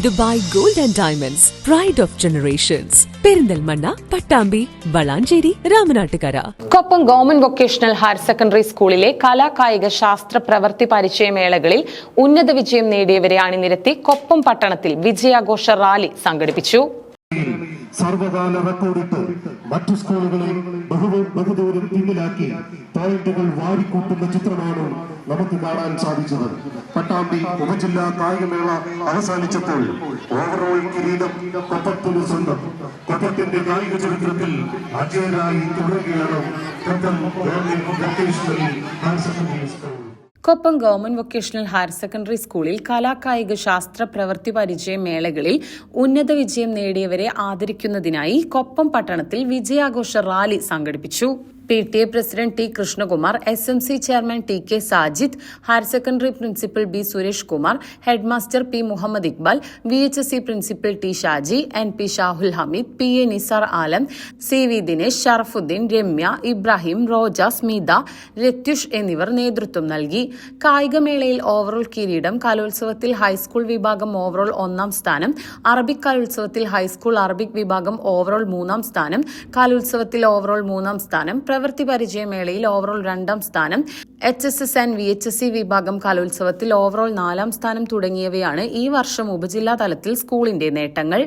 Dubai gold and diamonds pride of generations Perinthalmanna Pattambi Valanchery Ramanattukara. Koppam government vocational higher secondary സ്കൂളിലെ കലാകായിക ശാസ്ത്ര പ്രവൃത്തി പരിചയമേളകളിൽ ഉന്നത വിജയം നേടിയവരെ അണിനിരത്തി കൊപ്പം പട്ടണത്തിൽ വിജയാഘോഷ റാലി സംഘടിപ്പിച്ചു. സർവകാല റെക്കോർഡിട്ട് മറ്റു സ്കൂളുകളിൽ ബഹു ബഹുദൂരം പിന്നിലാക്കി പോയിന്റുകൾ വാരിക്കൂട്ടുന്ന ചിത്രമാണ് നമുക്ക് കാണാൻ സാധിച്ചത്. പട്ടാമ്പി ഉപജില്ലാ കായികമേള അവസാനിച്ചപ്പോൾ ഓവറോൾ കിരീടം കൊപ്പത്തിന് സ്വന്തം. കൊപ്പത്തിന്റെ കായിക ചരിത്രത്തിൽ അജയരായി തുടരുകയാണ് Koppam government Koppam government vocational higher secondary സ്കൂളിൽ കലാകായിക ശാസ്ത്ര പ്രവൃത്തി പരിചയ മേളകളിൽ ഉന്നത വിജയം നേടിയവരെ ആദരിക്കുന്നതിനായി കൊപ്പം പട്ടണത്തിൽ വിജയാഘോഷ റാലി സംഘടിപ്പിച്ചു. P T A president T Krishnakumar S M C chairman T K Sajid higher secondary principal B Suresh Kumar head master P Muhammad Iqbal V H S C principal T Shaji N P Shahul Hameed P A Nizar Alam C V Dinesh Sharafuddin Ramya Ibrahim Roja Smitha Rathyush എന്നിവർ നേതൃത്വം നൽകി. കായികമേളയിൽ overall കിരീടം കലോത്സവത്തിൽ high school വിഭാഗം overall ഒന്നാം സ്ഥാനം Arabic കലോത്സവത്തിൽ high school Arabic വിഭാഗം ഓവറോൾ മൂന്നാം സ്ഥാനം കലോത്സവത്തിൽ ഓവറോൾ മൂന്നാം സ്ഥാനം പ്രവൃത്തി പരിചയമേളയിൽ ഓവറോൾ രണ്ടാം സ്ഥാനം. H S S and V H S C വിഭാഗം കലോത്സവത്തിൽ ഓവറോൾ നാലാം സ്ഥാനം തുടങ്ങിയവയാണ് ഈ വർഷം ഉപജില്ലാ തലത്തിൽ സ്കൂളിന്റെ നേട്ടങ്ങൾ.